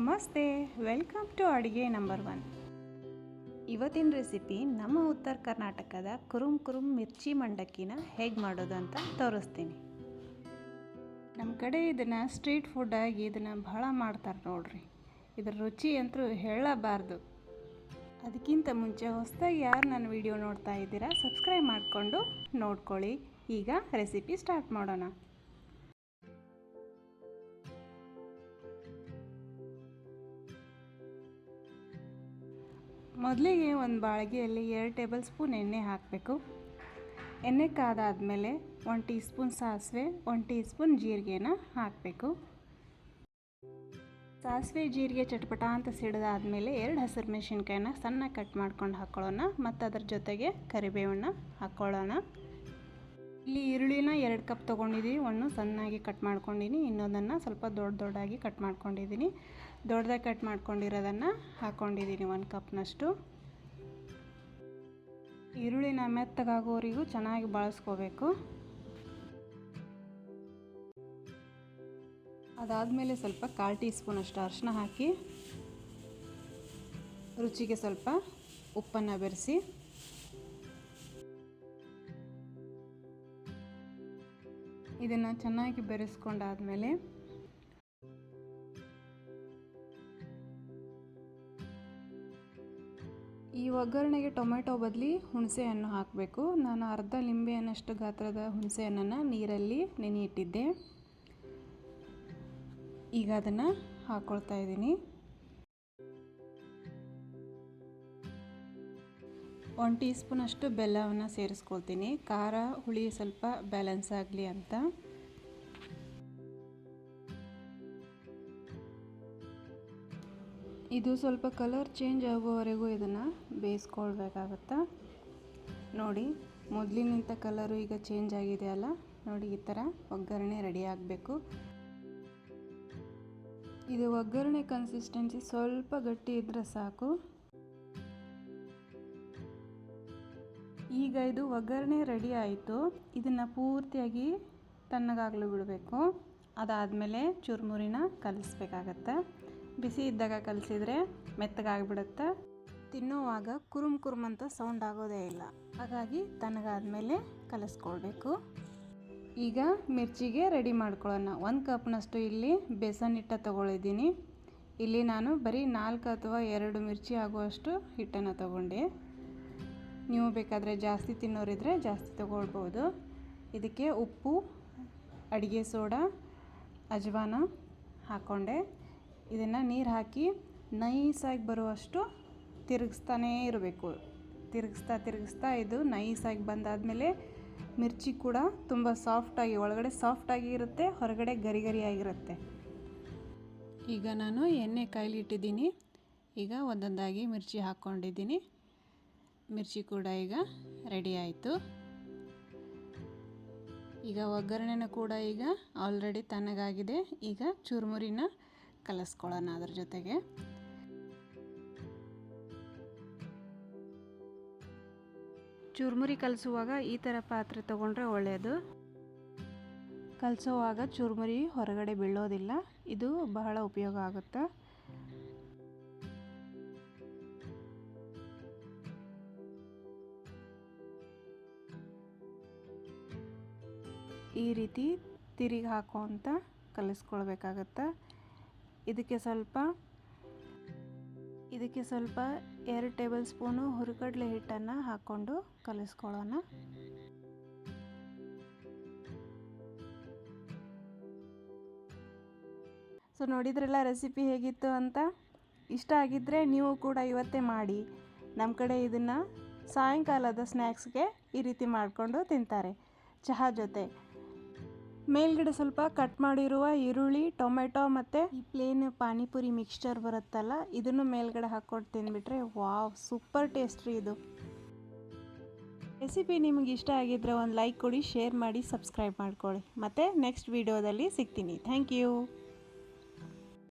ನಮಸ್ತೆ welcome to ಅಡುಗೆ number one ಇವತ್ತಿನ ರೆಸಿಪಿ ನಮ್ಮ ಉತ್ತರ ಕರ್ನಾಟಕದ ಕುರುಮ್ ಕುರುಮ್ ಮಿರ್ಚಿ ಮಂಡಕ್ಕಿನ ಹೇಗೆ ಮಾಡೋದು ಅಂತ ತೋರಿಸ್ತೀನಿ. ನಮ್ಮ ಕಡೆ ಇದನ್ನು ಸ್ಟ್ರೀಟ್ ಫುಡ್ಡಾಗಿ ಇದನ್ನು ಭಾಳ ಮಾಡ್ತಾರೆ ನೋಡ್ರಿ. ಇದ್ರ ರುಚಿ ಅಂತೂ ಹೇಳಬಾರ್ದು. ಅದಕ್ಕಿಂತ ಮುಂಚೆ ಹೊಸದಾಗಿ ಯಾರು ನನ್ನ ವಿಡಿಯೋ ನೋಡ್ತಾ ಇದ್ದೀರಾ ಸಬ್ಸ್ಕ್ರೈಬ್ ಮಾಡಿಕೊಂಡು ನೋಡ್ಕೊಳ್ಳಿ. ಈಗ ರೆಸಿಪಿ ಸ್ಟಾರ್ಟ್ ಮಾಡೋಣ. ಮೊದಲಿಗೆ ಒಂದು ಬಾಳಿಗೆಯಲ್ಲಿ ಎರಡು ಟೇಬಲ್ ಸ್ಪೂನ್ ಎಣ್ಣೆ ಹಾಕಬೇಕು. ಎಣ್ಣೆ ಕಾದಾದಮೇಲೆ ಒಂದು ಟೀ ಸ್ಪೂನ್ ಸಾಸಿವೆ, ಒಂದು ಟೀ ಸ್ಪೂನ್ ಜೀರಿಗೆನ ಹಾಕಬೇಕು. ಸಾಸಿವೆ, ಜೀರಿಗೆ ಚಟ್ಪಟ ಅಂತ ಸಿಡಿದಾದ್ಮೇಲೆ ಎರಡು ಹಸಿರು ಮೆಣಸಿನ್ಕಾಯಿನ ಸಣ್ಣ ಕಟ್ ಮಾಡ್ಕೊಂಡು ಹಾಕ್ಕೊಳ್ಳೋಣ ಮತ್ತು ಅದ್ರ ಜೊತೆಗೆ ಕರಿಬೇವನ್ನ ಹಾಕ್ಕೊಳ್ಳೋಣ ಇಲ್ಲಿ ಈರುಳ್ಳಿನ ಎರಡು ಕಪ್ ತೊಗೊಂಡಿದ್ದೀವಿ ಒಂದು ಸಣ್ಣಾಗಿ ಕಟ್ ಮಾಡ್ಕೊಂಡಿನಿ. ಇನ್ನೊಂದನ್ನು ಸ್ವಲ್ಪ ದೊಡ್ಡ ದೊಡ್ಡಾಗಿ ಕಟ್ ಮಾಡ್ಕೊಂಡಿದ್ದೀನಿ ದೊಡ್ಡದಾಗಿ ಕಟ್ ಮಾಡ್ಕೊಂಡಿರೋದನ್ನು ಹಾಕ್ಕೊಂಡಿದ್ದೀನಿ ಒಂದು ಕಪ್ನಷ್ಟು. ಈರುಳ್ಳಿನ ಮೆತ್ತಗಾಗೋವರೆಗೂ ಚೆನ್ನಾಗಿ ಬಳಸ್ಕೋಬೇಕು. ಅದಾದಮೇಲೆ ಸ್ವಲ್ಪ ಕಾಲು ಟೀ ಸ್ಪೂನಷ್ಟು ಅರಶಿನ ಹಾಕಿ, ರುಚಿಗೆ ಸ್ವಲ್ಪ ಉಪ್ಪನ್ನು ಬೆರೆಸಿ. ಇದನ್ನು ಚೆನ್ನಾಗಿ ಬೆರೆಸ್ಕೊಂಡಾದಮೇಲೆ ಈ ಒಗ್ಗರಣೆಗೆ ಟೊಮೆಟೊ ಬದಲಿ ಹುಣಸೆ ಹಣ್ಣು ಹಾಕಬೇಕು. ನಾನು ಅರ್ಧ ಲಿಂಬೆಯನ್ನಷ್ಟು ಗಾತ್ರದ ಹುಣಸೆಹಣ್ಣನ್ನು ನೀರಲ್ಲಿ ನೆನೆಯಿಟ್ಟಿದ್ದೆ. ಈಗ ಅದನ್ನು ಹಾಕ್ಕೊಳ್ತಾ ಇದ್ದೀನಿ. ಒನ್ ಟೀ ಬೆಲ್ಲವನ್ನು ಸೇರಿಸ್ಕೊಳ್ತೀನಿ. ಖಾರ, ಹುಳಿ ಸ್ವಲ್ಪ ಬ್ಯಾಲೆನ್ಸ್ ಆಗಲಿ ಅಂತ. ಇದು ಸ್ವಲ್ಪ ಕಲರ್ ಚೇಂಜ್ ಆಗೋವರೆಗೂ ಇದನ್ನು ಬೇಯಿಸ್ಕೊಳ್ಬೇಕಾಗತ್ತೆ. ನೋಡಿ ಮೊದಲಿನಿಂದ ಕಲರು ಈಗ ಚೇಂಜ್ ಆಗಿದೆ ಅಲ್ಲ. ನೋಡಿ, ಈ ಥರ ಒಗ್ಗರಣೆ ರೆಡಿ ಆಗಬೇಕು. ಇದು ಒಗ್ಗರಣೆ ಕನ್ಸಿಸ್ಟೆನ್ಸಿ ಸ್ವಲ್ಪ ಗಟ್ಟಿ ಇದ್ದರೆ ಸಾಕು. ಈಗ ಇದು ಒಗ್ಗರಣೆ ರೆಡಿ ಆಯಿತು. ಇದನ್ನು ಪೂರ್ತಿಯಾಗಿ ತಣ್ಣಗಾಗಲು ಬಿಡಬೇಕು. ಅದಾದಮೇಲೆ ಚುರುಮುರಿನ ಕಲಿಸ್ಬೇಕಾಗತ್ತೆ. ಬಿಸಿ ಇದ್ದಾಗ ಕಲಿಸಿದರೆ ಮೆತ್ತಗಾಗ್ಬಿಡುತ್ತೆ. ತಿನ್ನುವಾಗ ಕುರುಮ್ ಕುರುಮ್ ಅಂತ ಸೌಂಡ್ ಆಗೋದೇ ಇಲ್ಲ. ಹಾಗಾಗಿ ತಣ್ಣಗಾದ್ಮೇಲೆ ಕಲಿಸ್ಕೊಳ್ಬೇಕು. ಈಗ ಮಿರ್ಚಿಗೆ ರೆಡಿ ಮಾಡ್ಕೊಳ್ಳೋಣ. ಒಂದು ಕಪ್ನಷ್ಟು ಇಲ್ಲಿ ಬೇಸನ್ ಹಿಟ್ಟ ತೊಗೊಳಿದ್ದೀನಿ ಇಲ್ಲಿ ನಾನು ಬರೀ ನಾಲ್ಕು ಅಥವಾ ಎರಡು ಮಿರ್ಚಿ ಆಗುವಷ್ಟು ಹಿಟ್ಟನ್ನು ತೊಗೊಂಡೆ. ನೀವು ಬೇಕಾದರೆ ಜಾಸ್ತಿ ತಿನ್ನೋರಿದ್ರೆ ಜಾಸ್ತಿ ತಗೊಳ್ಬೋದು. ಇದಕ್ಕೆ ಉಪ್ಪು, ಅಡುಗೆ ಸೋಡಾ, ಅಜವಾನ ಹಾಕ್ಕೊಂಡೆ ಇದನ್ನು ನೀರು ಹಾಕಿ ನೈಸಾಗಿ ಬರುವಷ್ಟು ತಿರುಗಿಸ್ತಾನೇ ಇರಬೇಕು. ತಿರುಗಿಸ್ತಾ ತಿರುಗಿಸ್ತಾ ಇದು ನೈಸಾಗಿ ಬಂದಾದಮೇಲೆ ಮಿರ್ಚಿ ಕೂಡ ತುಂಬ ಸಾಫ್ಟಾಗಿ ಒಳಗಡೆ ಸಾಫ್ಟಾಗಿ ಇರುತ್ತೆ, ಹೊರಗಡೆ ಗರಿ ಗರಿಯಾಗಿರುತ್ತೆ ಈಗ ನಾನು ಎಣ್ಣೆ ಕಾಯಿಲಿಟ್ಟಿದ್ದೀನಿ. ಈಗ ಒಂದೊಂದಾಗಿ ಮಿರ್ಚಿ ಹಾಕ್ಕೊಂಡಿದ್ದೀನಿ ಮಿರ್ಚಿ ಕೂಡ ಈಗ ರೆಡಿ ಆಯಿತು. ಈಗ ಒಗ್ಗರಣೆನ ಕೂಡ ಈಗ ಆಲ್ರೆಡಿ ತಣ್ಣಗಾಗಿದೆ ಈಗ ಚುರುಮುರಿನ ಕಲಿಸ್ಕೊಳ್ಳೋಣ ಅದ್ರ ಜೊತೆಗೆ. ಚುರುಮುರಿ ಕಲಿಸುವಾಗ ಈ ಥರ ಪಾತ್ರೆ ತೊಗೊಂಡ್ರೆ ಒಳ್ಳೆಯದು ಕಲಿಸುವಾಗ ಚುರುಮುರಿ ಹೊರಗಡೆ ಬೀಳೋದಿಲ್ಲ. ಇದು ಬಹಳ ಉಪಯೋಗ ಆಗುತ್ತೆ. ಈ ರೀತಿ ತಿರುಗಿ ಹಾಕೋಂತ ಕಲಿಸ್ಕೊಳ್ಬೇಕಾಗತ್ತೆ. ಇದಕ್ಕೆ ಸ್ವಲ್ಪ ಇದಕ್ಕೆ ಸ್ವಲ್ಪ ಎರಡು ಟೇಬಲ್ ಸ್ಪೂನು ಹುರಿಗಡಲೆ ಹಿಟ್ಟನ್ನು ಹಾಕ್ಕೊಂಡು ಕಲಿಸ್ಕೊಳ್ಳೋಣ. ಸೊ, ನೋಡಿದ್ರೆಲ್ಲ ರೆಸಿಪಿ ಹೇಗಿತ್ತು ಅಂತ? ಇಷ್ಟ ಆಗಿದ್ದರೆ ನೀವು ಕೂಡ ಇವತ್ತೇ ಮಾಡಿ. ನಮ್ಮ ಕಡೆ ಇದನ್ನು ಸಾಯಂಕಾಲದ ಸ್ನ್ಯಾಕ್ಸ್ಗೆ ಈ ರೀತಿ ಮಾಡಿಕೊಂಡು ತಿಂತಾರೆ. ಚಹಾ ಜೊತೆ. ಮೇಲ್ಗಡೆ ಸ್ವಲ್ಪ ಕಟ್ ಮಾಡಿರುವ ಈರುಳ್ಳಿ, ಟೊಮೆಟೊ ಮತ್ತು ಈ ಪ್ಲೇನ್ ಪಾನಿಪುರಿ ಮಿಕ್ಸ್ಚರ್ ಬರುತ್ತಲ್ಲ, ಇದನ್ನು ಮೇಲ್ಗಡೆ ಹಾಕೊಂಡು ತಿಂದ್ಬಿಟ್ರೆ ವಾವ್ ಸೂಪರ್ ಟೇಸ್ಟ್ರಿ ಇದು. ರೆಸಿಪಿ ನಿಮಗೆ ಇಷ್ಟ ಆಗಿದ್ರೆ ಒಂದು ಲೈಕ್ ಕೊಡಿ ಶೇರ್ ಮಾಡಿ ಸಬ್ಸ್ಕ್ರೈಬ್ ಮಾಡ್ಕೊಳ್ಳಿ. ಮತ್ತು ನೆಕ್ಸ್ಟ್ ವೀಡಿಯೋದಲ್ಲಿ ಸಿಗ್ತೀನಿ. Thank you